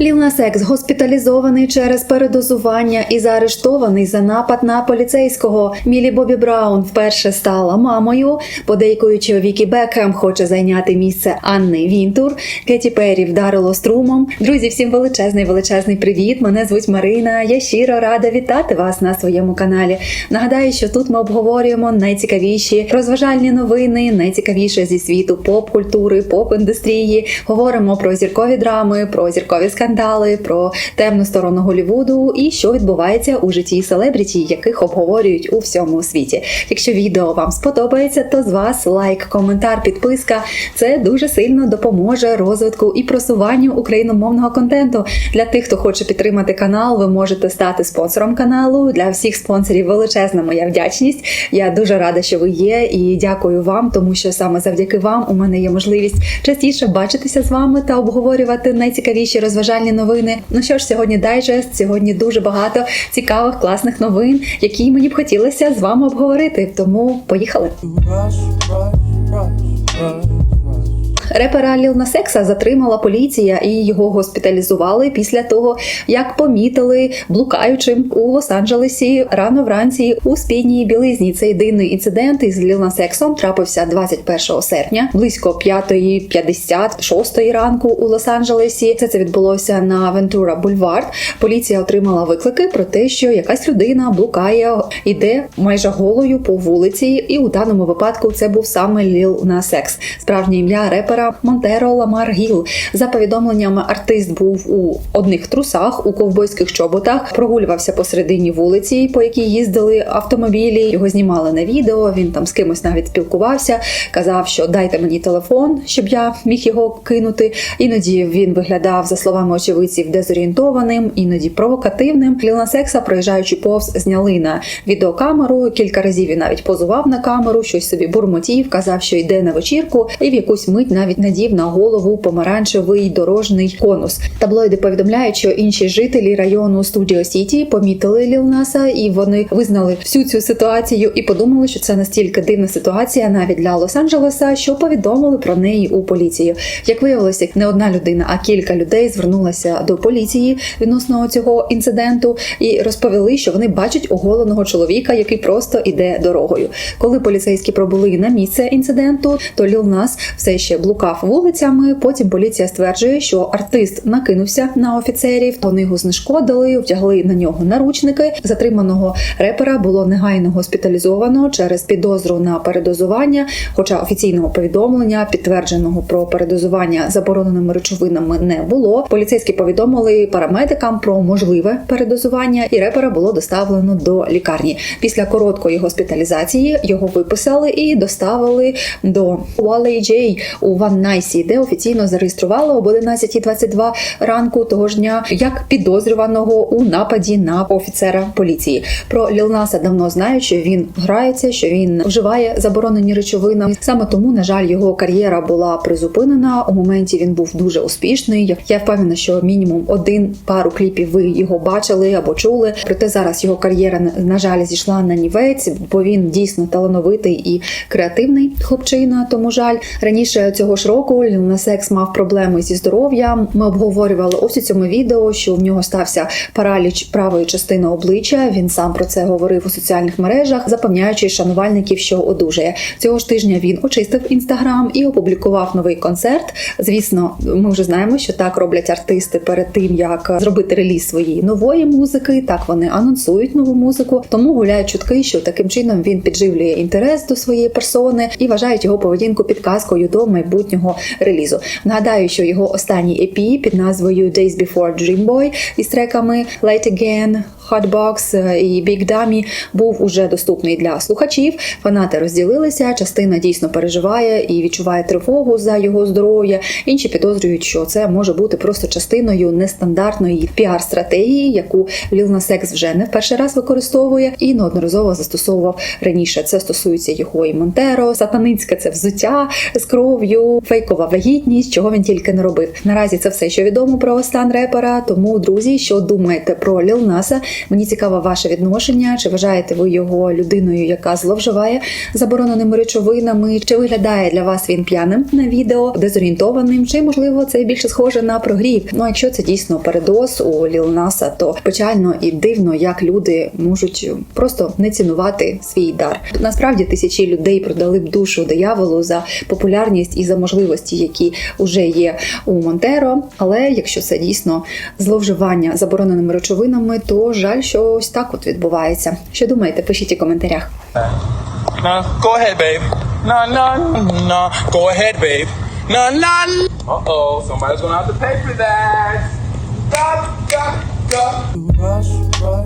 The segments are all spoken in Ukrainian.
Ліл Нас Екс госпіталізований через передозування і заарештований за напад на поліцейського. Мілі Бобі Браун вперше стала мамою. Подейкуючи Вікі Бекхем хоче зайняти місце Анни Вінтур. Кеті Перрі вдарило струмом. Друзі, всім величезний величезний привіт! Мене звуть Марина. Я щиро рада вітати вас на своєму каналі. Нагадаю, що тут ми обговорюємо найцікавіші розважальні новини, найцікавіше зі світу поп-культури, поп-індустрії. Говоримо про зіркові драми, про зіркові скандали, про темну сторону Голлівуду і що відбувається у житті селебріті, яких обговорюють у всьому світі. Якщо відео вам сподобається, то з вас лайк, коментар, підписка. Це дуже сильно допоможе розвитку і просуванню україномовного контенту. Для тих, хто хоче підтримати канал, ви можете стати спонсором каналу. Для всіх спонсорів величезна моя вдячність. Я дуже рада, що ви є, і дякую вам, тому що саме завдяки вам у мене є можливість частіше бачитися з вами та обговорювати найцікавіші розважальні новини. Ну що ж, сьогодні дайджест, сьогодні дуже багато цікавих, класних новин, які мені б хотілося з вами обговорити. Тому поїхали. Репера Ліл Насекса затримала поліція і його госпіталізували після того, як помітили блукаючим у Лос-Анджелесі рано вранці у спідній білизні. Цей дивний інцидент із Ліл Насексом трапився 21 серпня, близько 5.56 ранку у Лос-Анджелесі. Це це відбулося на Вентура Бульвард. Поліція отримала виклики про те, що якась людина блукає, іде майже голою по вулиці, і у даному випадку це був саме Ліл Насекс. Справжнє ім'я репера Монтеро Ламар Гіл. За повідомленнями, артист був у одних трусах, у ковбойських чоботах, прогулювався посередині вулиці, по якій їздили автомобілі. Його знімали на відео. Він там з кимось навіть спілкувався. Казав, що дайте мені телефон, щоб я міг його кинути. Іноді він виглядав, за словами очевидців, дезорієнтованим, іноді провокативним. Ліл Секса, проїжджаючи повз, зняли на відеокамеру. Кілька разів він навіть позував на камеру, щось собі бурмотів, казав, що йде на вечірку, і в якусь мить навіть надів на голову помаранчевий дорожний конус. Таблоїди повідомляють, що інші жителі району Студіо Сіті помітили Ліл Наса, і вони визнали всю цю ситуацію і подумали, що це настільки дивна ситуація навіть для Лос-Анджелеса, що повідомили про неї у поліцію. Як виявилося, не одна людина, а кілька людей звернулися до поліції відносно цього інциденту і розповіли, що вони бачать оголеного чоловіка, який просто іде дорогою. Коли поліцейські пробули на місце інциденту, то Ліл Нас все ще блукав вулицями. Потім поліція стверджує, що артист накинувся на офіцерів, вони його знешкодили, вдягли на нього наручники. Затриманого репера було негайно госпіталізовано через підозру на передозування. Хоча офіційного повідомлення, підтвердженого про передозування забороненими речовинами, не було. Поліцейські повідомили парамедикам про можливе передозування, і репера було доставлено до лікарні. Після короткої госпіталізації його виписали і доставили до J у Ван Найсі, де офіційно зареєстрували об 11.22 ранку того ж дня як підозрюваного у нападі на офіцера поліції. Про Лілнаса давно знають, що він грається, що він вживає заборонені речовини. Саме тому, на жаль, його кар'єра була призупинена. У моменті він був дуже успішний. Я впевнена, що мінімум один пару кліпів ви його бачили або чули. Проте зараз його кар'єра на жаль зійшла на нівець, бо він дійсно талановитий і креативний хлопчина. Тому жаль раніше цього ж року Ліл Нас Екс мав проблеми зі здоров'ям. Ми обговорювали ось у цьому відео, що в нього стався параліч правої частини обличчя. Він сам про це говорив у соціальних мережах, запевняючи шанувальників, що одужає. Цього ж тижня він очистив інстаграм і опублікував новий концерт. Звісно, ми вже знаємо, що так роблять артисти перед тим, як зробити реліз своєї нової музики. Так вони анонсують нову музику. Тому гуляють чутки, що таким чином він підживлює інтерес до своєї персони і вважають його поведінку підказкою до майбутнього релізу. Нагадаю, що його останній EP під назвою Days Before Dream Boy із треками Light Again, Hotbox е, і Big Dummy був уже доступний для слухачів. Фанати розділилися. Частина дійсно переживає і відчуває тривогу за його здоров'я. Інші підозрюють, що це може бути просто частиною нестандартної піар-стратегії, яку Nas X вже не в перший раз використовує і неодноразово застосовував раніше. Це стосується його і Монтеро, сатаницьке це взуття з кров'ю, фейкова вагітність, чого він тільки не робив. Наразі це все, що відомо про стан репера. Тому, друзі, що думаєте про Ліл Наса? Мені цікаво ваше відношення. Чи вважаєте ви його людиною, яка зловживає забороненими речовинами? Чи виглядає для вас він п'яним на відео, дезорієнтованим? Чи можливо це більше схоже на прогрів? Ну, якщо це дійсно передоз у Ліл Наса, то печально і дивно, як люди можуть просто не цінувати свій дар. Насправді тисячі людей продали б душу дияволу за популярність і за можливості, які вже є у Монтеро. Але якщо це дійсно зловживання забороненими речовинами, то жаль, що ось так от відбувається. Що думаєте? Пишіть у коментарях. Go ahead, babe. Go ahead, babe. Uh oh, somebody's gonna have to pay for that. Stop, stop, stop. Rush, rush, rush, rush, rush.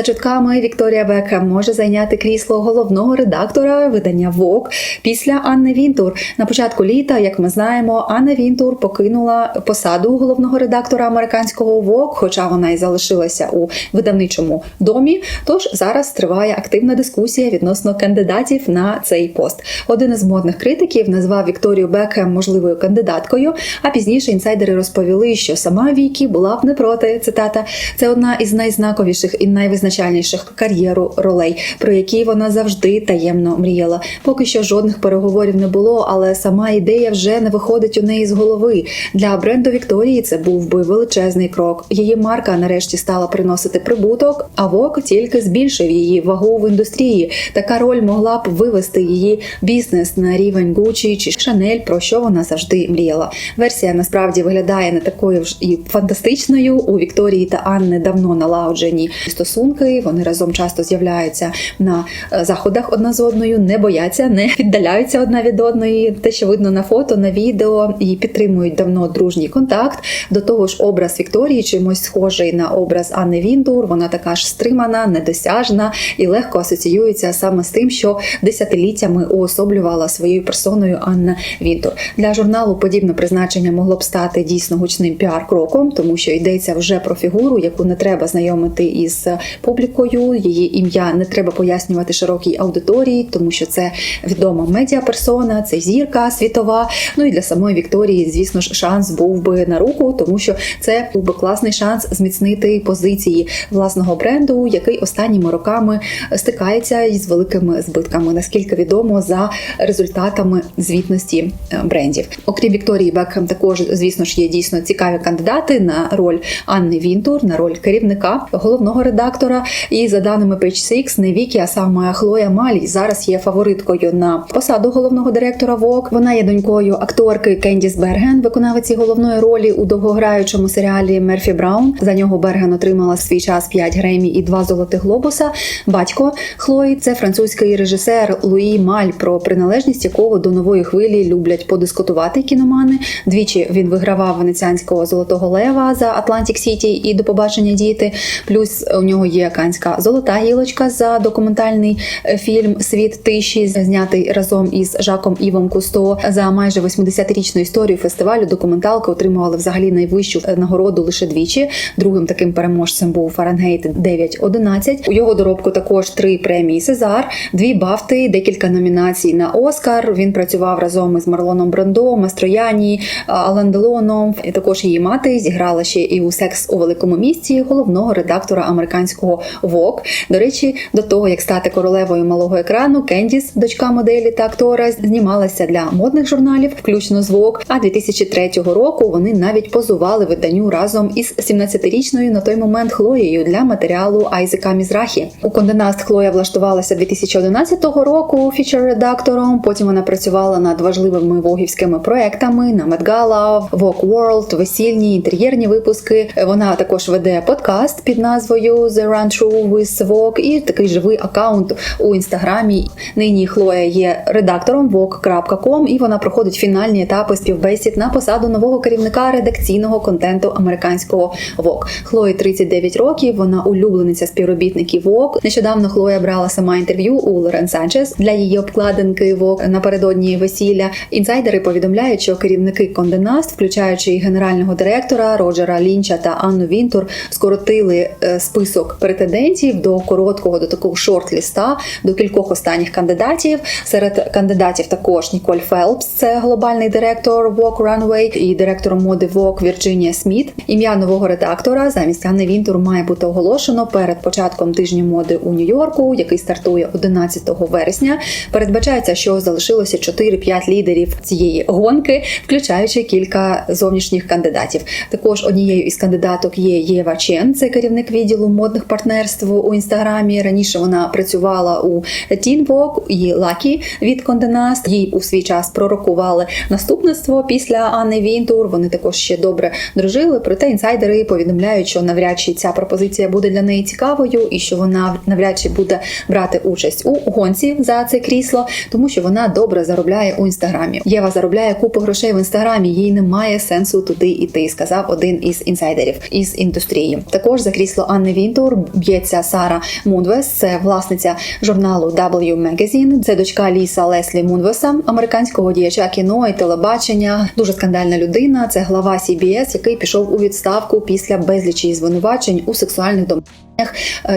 За чутками Вікторія Бекхем може зайняти крісло головного редактора видання Vogue після Анни Вінтур. На початку літа, як ми знаємо, Анна Вінтур покинула посаду головного редактора американського Vogue, хоча вона і залишилася у видавничому домі. Тож зараз триває активна дискусія відносно кандидатів на цей пост. Один із модних критиків назвав Вікторію Бекхем можливою кандидаткою. А пізніше інсайдери розповіли, що сама Вікі була б не проти. Цитата це одна із найзнаковіших і найвизначальніших кар'єру ролей, про які вона завжди таємно мріяла. Поки що жодних переговорів не було, але сама ідея вже не виходить у неї з голови. Для бренду Вікторії це був би величезний крок. Її марка нарешті стала приносити прибуток, а Вок тільки збільшив її вагу в індустрії. Така роль могла б вивести її бізнес на рівень Gucci чи Chanel, про що вона завжди мріяла. Версія насправді виглядає не такою ж і фантастичною. У Вікторії та Анни давно налагоджені стосунки. Вони разом часто з'являються на е, заходах одна з одною, не бояться, не віддаляються одна від одної. Те, що видно на фото, на відео, і підтримують давно дружній контакт. До того ж, образ Вікторії чимось схожий на образ Анни Віндур. Вона така ж стримана, недосяжна і легко асоціюється саме з тим, що десятиліттями уособлювала своєю персоною Анна Вінтур. Для журналу подібне призначення могло б стати дійсно гучним піар-кроком, тому що йдеться вже про фігуру, яку не треба знайомити із публікою. Її ім'я не треба пояснювати широкій аудиторії, тому що це відома медіаперсона, це зірка світова. Ну і для самої Вікторії, звісно ж, шанс був би на руку, тому що це був би класний шанс зміцнити позиції власного бренду, який останніми роками стикається із великими збитками, наскільки відомо за результатами звітності е, брендів. Окрім Вікторії Бекхем, також звісно ж є дійсно цікаві кандидати на роль Анни Вінтур, на роль керівника головного редактора. І за даними Page Six, не Вікі, а саме Хлоя Малі зараз є фавориткою на посаду головного директора Vogue. Вона є донькою акторки Кендіс Берген, виконавиці головної ролі у довгограючому серіалі Мерфі Браун. За нього Берген отримала свій час 5 Гремі і 2 золотих глобуса. Батько Хлої це французький режисер Луї Маль, про приналежність якого до нової хвилі люблять подискутувати кіномани. Двічі він вигравав венеціанського золотого лева за Атлантик Сіті і до побачення діти. Плюс у нього є канська золота гілочка за документальний е, фільм Світ тиші, знятий разом із Жаком Івом Кусто. За майже 80-річну історію фестивалю документалки отримували взагалі найвищу е, нагороду лише двічі. Другим таким переможцем був Фаренгейт 9.11. У його доробку також три премії Сезар, дві бафти, декілька номінацій на Оскар. Він працював разом із Марлоном Брандо, Мастрояні, Алан Делоном. Також її мати зіграла ще і у секс у великому місті головного редактора американського Vogue. До речі, до того як стати королевою малого екрану, Кендіс, дочка моделі та актора, знімалася для модних журналів, включно з Vogue. А 2003 року вони навіть позували виданню разом із 17-річною на той момент Хлоєю для матеріалу Айзека Мізрахі. У Конденаст Хлоя влаштувалася 2011 року фічер-редактором. Потім вона працювала над важливими вогівськими проектами на Gala, Vogue World, весільні інтер'єрні випуски. Вона також веде подкаст під назвою The Run With Vogue і такий живий аккаунт у інстаграмі. Нині Хлоя є редактором Vogue.com і вона проходить фінальні етапи співбесід на посаду нового керівника редакційного контенту американського Vogue. Хлої 39 років. Вона улюблениця співробітників Vogue. Нещодавно Хлоя брала сама інтерв'ю у Лорен Санчес для її обкладинки Vogue напередодні весілля. Інсайдери повідомляють, що керівники Конденаст, включаючи і генерального директора Роджера Лінча та Анну Вінтур, скоротили е, список претендентів до короткого, до такого шорт-ліста, до кількох останніх кандидатів. Серед кандидатів також Ніколь Фелпс, це глобальний директор Vogue Runway і директором моди Vogue Вірджинія Сміт. Ім'я нового редактора замість Анни Вінтур має бути оголошено перед початком тижня моди у Нью-Йорку, який стартує 11 вересня. Передбачається, що залишилося 4-5 лідерів цієї гонки, включаючи кілька зовнішніх кандидатів. Також однією із кандидаток є Єва Чен, це керівник відділу модних партнерств у інстаграмі. Раніше вона працювала у Vogue і Lucky від Nast. Їй у свій час пророкували наступництво після Анни Вінтур. Вони також ще добре дружили. Проте інсайдери повідомляють, що навряд чи ця пропозиція буде для неї цікавою, і що вона навряд чи буде брати участь у гонці за це крісло, тому що вона добре заробляє у інстаграмі. Єва заробляє купу грошей в інстаграмі. Їй немає сенсу туди йти, сказав один із інсайдерів із індустрії. Також за крісло Анни Вінтур б'ється Сара Мунвес, це власниця журналу W Magazine. Це дочка Ліса Леслі Мунвеса, американського діяча кіно і телебачення. Дуже скандальна людина. Це глава CBS, який пішов у відставку після безлічі звинувачень у сексуальних домах.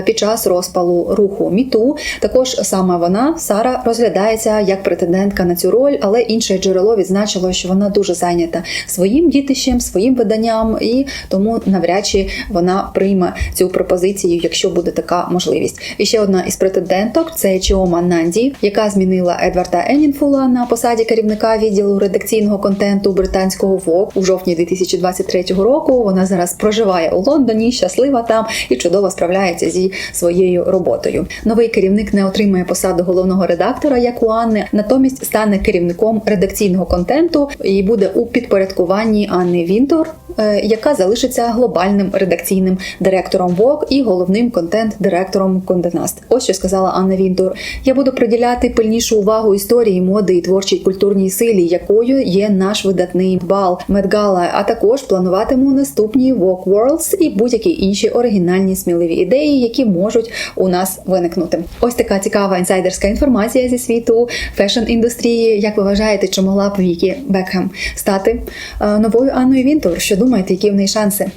Під час розпалу руху Міту також саме вона Сара розглядається як претендентка на цю роль, але інше джерело відзначило, що вона дуже зайнята своїм дітищем, своїм виданням, і тому навряд чи вона прийме цю пропозицію, якщо буде така можливість. І ще одна із претенденток це Чіома Нанді, яка змінила Едварда Енінфула на посаді керівника відділу редакційного контенту британського Vogue у жовтні 2023 року. Вона зараз проживає у Лондоні, щаслива там і чудово справляється зі своєю роботою. Новий керівник не отримає посаду головного редактора, як у Анни, натомість стане керівником редакційного контенту і буде у підпорядкуванні Анни Вінтор, е, яка залишиться глобальним редакційним директором Vogue і головним контент-директором Nast. Ось що сказала Анна Вінтур. Я буду приділяти пильнішу увагу історії моди і творчій культурній силі, якою є наш видатний бал Медгала, а також плануватиму наступні Vogue Worlds і будь-які інші оригінальні сміливі ідеї, які можуть у нас виникнути. Ось така цікава інсайдерська інформація зі світу фешн індустрії. Як ви вважаєте, чи могла б Вікі Бекхем стати е, новою Анною Вінтур? Що думаєте, які в неї шанси?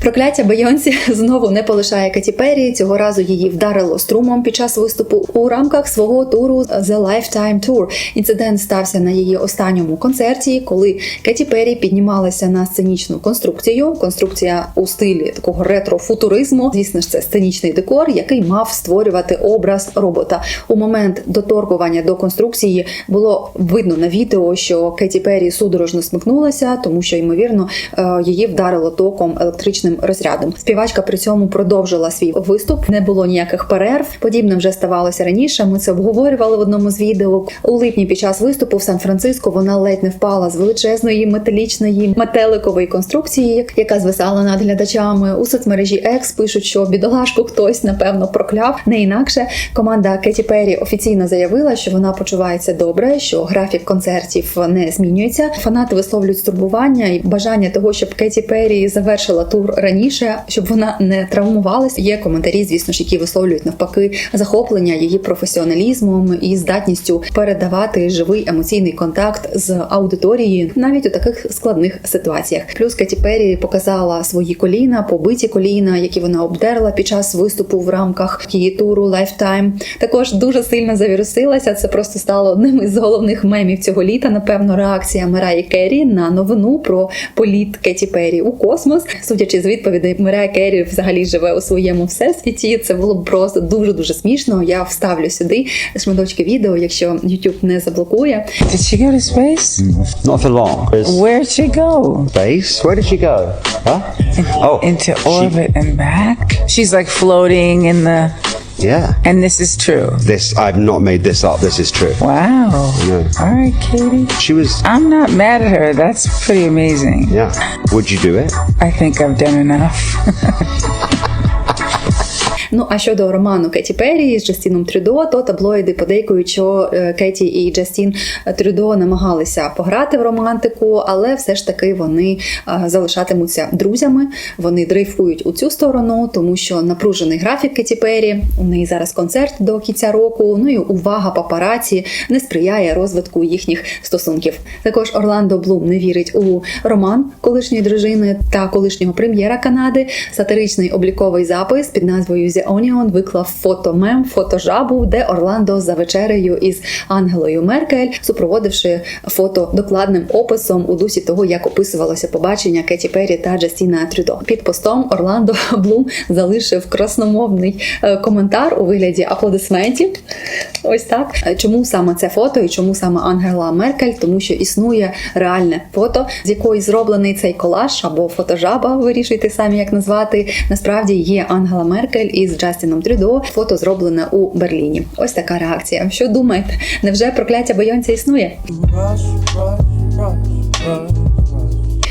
Прокляття Бейонсі знову не полишає Кеті Перрі. Цього разу її вдарило струмом під час виступу у рамках свого туру The Lifetime Tour. Інцидент стався на її останньому концерті, коли Кеті Перрі піднімалася на сценічну конструкцію. Конструкція у стилі такого ретро-футуризму. Звісно ж, це сценічний декор, який мав створювати образ робота. У момент доторкування до конструкції було видно на відео, що Кеті Перрі судорожно смикнулася, тому що ймовірно е, її вдарило током електричним розрядом. Співачка при цьому продовжила свій виступ. Не було ніяких перерв. Подібне вже ставалося раніше. Ми це обговорювали в одному з відео. У липні під час виступу в Сан-Франциско вона ледь не впала з величезної металічної метеликової конструкції, яка звисала над глядачами. У соцмережі X пишуть, що бідолашку хтось напевно прокляв. Не інакше команда Кеті Перрі офіційно заявила, що вона почувається добре, що графік концертів не змінюється. Фанати висловлюють стурбування і бажання того, щоб Кеті Перрі завершила тур раніше, щоб вона не травмувалась. Є коментарі, звісно ж, які висловлюють навпаки захоплення її професіоналізмом і здатністю передавати живий емоційний контакт з аудиторією навіть у таких складних ситуаціях. Плюс Кеті Перрі показала свої коліна, побиті коліна, які вона обдерла під час виступу в рамках її туру Lifetime. Також дуже сильно завірусилася. Це просто стало одним із головних мемів цього літа. Напевно, реакція Мираї Керрі на новину про політ Кеті Перрі у космос. Судячи з відповідей, Мере Керрі взагалі живе у своєму всесвіті. Це було б просто дуже дуже смішно. Я вставлю сюди шматочки відео, якщо YouTube не заблокує. Did she go to space? Not for long. Where'd she go? space. Where did she go? Huh? Oh, Into she- orbit and back? She's like floating in the. Yeah. And this is true. This I've not made this up. This is true. Wow. Yeah. All right, Katie. She was. I'm not mad at her. That's pretty amazing. Yeah. Would you do it? I think I've done enough. Ну а щодо роману Кеті Перрі з Джастіном Трюдо, то таблоїди подейкують, що е, Кеті і Джастін Трюдо намагалися пограти в романтику, але все ж таки вони е, залишатимуться друзями. Вони дрейфують у цю сторону, тому що напружений графік Кеті Перрі. У неї зараз концерт до кінця року. Ну і увага папараці не сприяє розвитку їхніх стосунків. Також Орландо Блум не вірить у роман колишньої дружини та колишнього прем'єра Канади. Сатиричний обліковий запис під назвою The Onion виклав фото-мем, фотожабу, де Орландо за вечерею із Ангелою Меркель, супроводивши фото докладним описом у дусі того, як описувалося побачення Кеті Перрі та Джастіна Трюдо. Під постом Орландо Блум залишив красномовний е, коментар у вигляді аплодисментів. Ось так. Е, Чому саме це фото і чому саме Ангела Меркель? Тому що існує реальне фото, з якої зроблений цей колаж або фотожаба, вирішуйте самі, як назвати. Насправді є Ангела Меркель із Джастіном Трюдо. Фото зроблене у Берліні. Ось така реакція. Що думаєте? Невже прокляття бойонця існує? Rush, rush, rush, rush.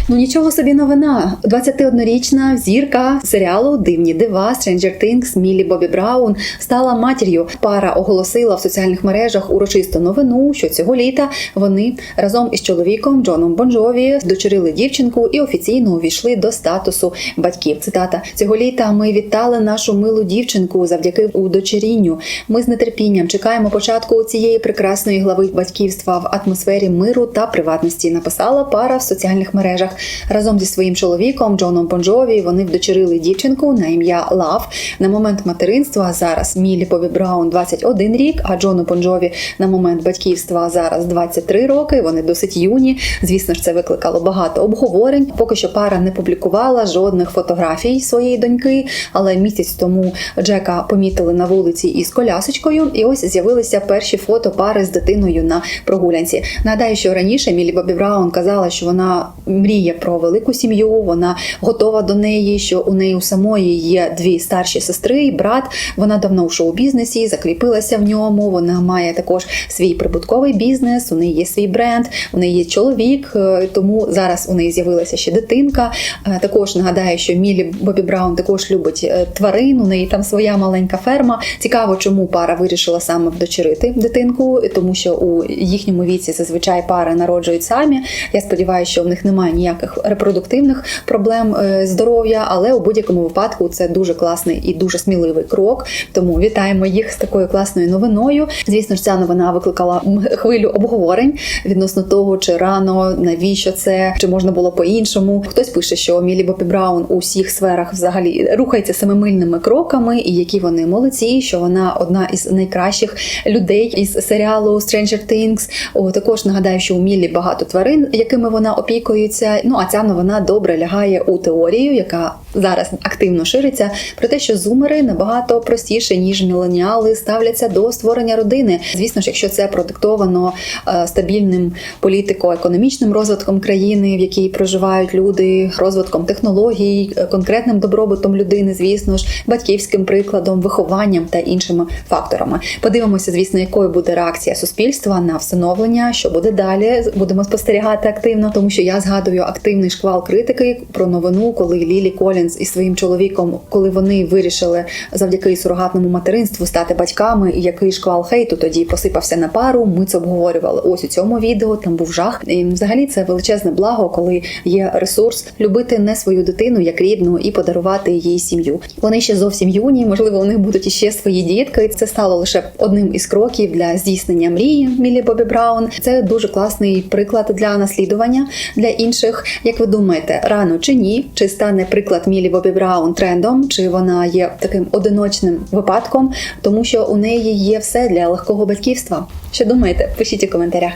Ну нічого собі новина. 21-річна зірка серіалу Дивні дива Stranger Things Мілі Бобі Браун стала матір'ю. Пара оголосила в соціальних мережах урочисту новину, що цього літа вони разом із чоловіком Джоном Бонжові дочерили дівчинку і офіційно увійшли до статусу батьків. Цитата цього літа ми вітали нашу милу дівчинку завдяки удочерінню. Ми з нетерпінням чекаємо початку цієї прекрасної глави батьківства в атмосфері миру та приватності. Написала пара в соціальних мережах разом зі своїм чоловіком Джоном Бонжові. Вони вдочерили дівчинку на ім'я Лав. На момент материнства зараз Мілі Бобі Браун 21 рік, а Джону Бонжові на момент батьківства зараз 23 роки. Вони досить юні. Звісно ж, це викликало багато обговорень. Поки що пара не публікувала жодних фотографій своєї доньки, але місяць тому Джека помітили на вулиці із колясочкою, і ось з'явилися перші фото пари з дитиною на прогулянці. Нагадаю, що раніше Мілі Бобі Браун казала, що вона мріє про велику сім'ю, вона готова до неї, що у неї у самої є дві старші сестри і брат. Вона давно у шоу-бізнесі, закріпилася в ньому. Вона має також свій прибутковий бізнес, у неї є свій бренд, у неї є чоловік, е, тому зараз у неї з'явилася ще дитинка. Е, Також нагадаю, що Мілі Бобі Браун також любить е, тварин. У неї там своя маленька ферма. Цікаво, чому пара вирішила саме вдочерити дитинку, тому що у їхньому віці зазвичай пари народжують самі. Я сподіваюся, що в них немає ніяких репродуктивних проблем е, здоров'я, але у будь-якому випадку це дуже класний і дуже сміливий крок. Тому вітаємо їх з такою класною новиною. Звісно ж, ця новина викликала хвилю обговорень відносно того, чи рано, навіщо це, чи можна було по-іншому. Хтось пише, що Мілі Бобі Браун у всіх сферах взагалі рухається семимильними кроками, і які вони молодці, що вона одна із найкращих людей із серіалу Stranger Things. О, також нагадаю, що у Мілі багато тварин, якими вона опікується. Ну а ця новина добре лягає у теорію, яка зараз активно шириться, про те, що зумери набагато простіше ніж міленіали ставляться до створення родини. Звісно ж, якщо це продиктовано е, стабільним політико-економічним розвитком країни, в якій проживають люди, розвитком технологій, е, конкретним добробутом людини, звісно ж, батьківським прикладом, вихованням та іншими факторами. Подивимося, звісно, якою буде реакція суспільства на всиновлення, що буде далі. Будемо спостерігати активно, тому що я згадую активний шквал критики про новину, коли Лілі Колінз із своїм чоловіком, коли вони вирішили завдяки сурогатному материнству стати батьками, і який шквал хейту тоді посипався на пару. Ми це обговорювали ось у цьому відео. Там був жах. І взагалі це величезне благо, коли є ресурс любити не свою дитину як рідну і подарувати їй сім'ю. Вони ще зовсім юні, можливо, у них будуть іще свої дітки. Це стало лише одним із кроків для здійснення мрії Мілі Бобі Браун. Це дуже класний приклад для наслідування для інших. Як ви думаєте, рано чи ні? Чи стане приклад Мілі Бобі Браун трендом? Чи вона є таким одиночним випадком, тому що у неї є все для легкого батьківства? Що думаєте? Пишіть у коментарях.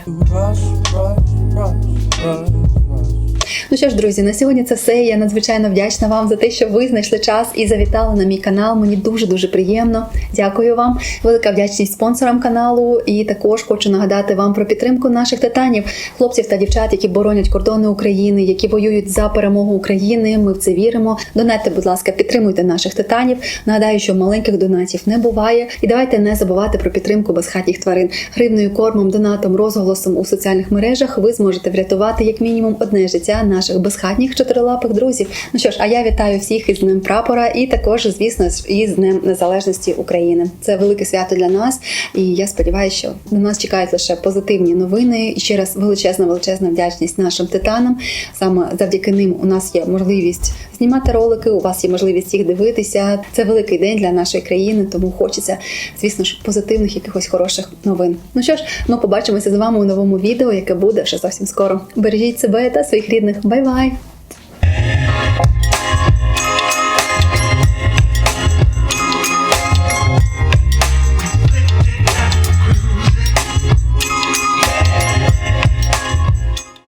Ну що ж, друзі, на сьогодні це все. Я надзвичайно вдячна вам за те, що ви знайшли час і завітали на мій канал. Мені дуже дуже приємно. Дякую вам. Велика вдячність спонсорам каналу. І також хочу нагадати вам про підтримку наших титанів, хлопців та дівчат, які боронять кордони України, які воюють за перемогу України. Ми в це віримо. Донайте, будь ласка, підтримуйте наших титанів. Нагадаю, що маленьких донатів не буває. І давайте не забувати про підтримку безхатніх тварин. Гривною кормом, донатом, розголосом у соціальних мережах ви зможете врятувати як мінімум одне життя наших безхатніх чотирилапих друзів. Ну що ж, а я вітаю всіх із Днем прапора і також, звісно із Днем Незалежності України. Це велике свято для нас, і я сподіваюся, що на нас чекають лише позитивні новини. І ще раз величезна, величезна вдячність нашим титанам. Саме завдяки ним у нас є можливість знімати ролики. У вас є можливість їх дивитися. Це великий день для нашої країни, тому хочеться, звісно ж, позитивних якихось хороших новин. Ну що ж, ми побачимося з вами у новому відео, яке буде вже зовсім скоро. Бережіть себе та своїх рідних. 拜拜。